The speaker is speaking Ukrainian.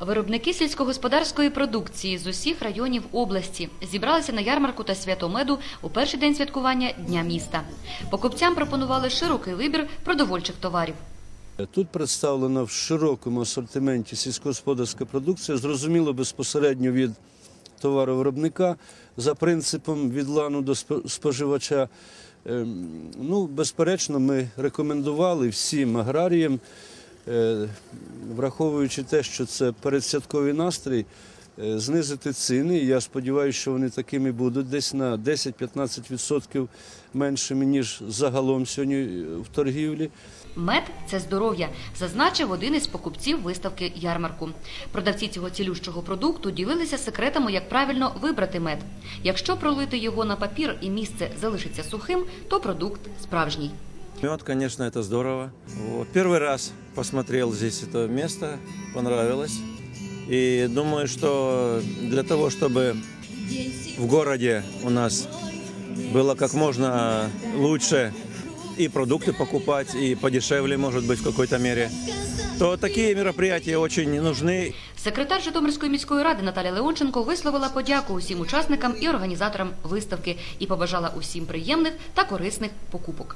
Виробники сільськогосподарської продукції з усіх районів області зібралися на ярмарку та святомеду у перший день святкування Дня міста. Покупцям пропонували широкий вибір продовольчих товарів. Тут представлена в широкому асортименті сільськогосподарська продукція, зрозуміло безпосередньо від товаровиробника за принципом від лану до спо- споживача. Ем, Ну, безперечно, ми рекомендували всім аграріям, враховуючи те, що це передсвятковий настрій, е, знизити ціни. Я сподіваюся, що вони такими будуть десь на 10-15% меншими, ніж загалом сьогодні е, в торгівлі. Мед це здоров'я, зазначив один із покупців виставки ярмарку. Продавці цього цілющого продукту ділилися секретами, як правильно вибрати мед. Якщо пролити його на папір і місце залишиться сухим, то продукт справжній. Мед, конечно, это здорово. Вот. Первый раз посмотрел здесь это место, понравилось. И думаю, что для того, чтобы в городе у нас было как можно лучше и продукты покупать, и подешевле, может быть, в какой-то мере, то такие мероприятия очень нужны. Секретар Житомирської міської ради Наталя Леонченко висловила подяку усім учасникам і організаторам виставки і побажала усім приємних та корисних покупок.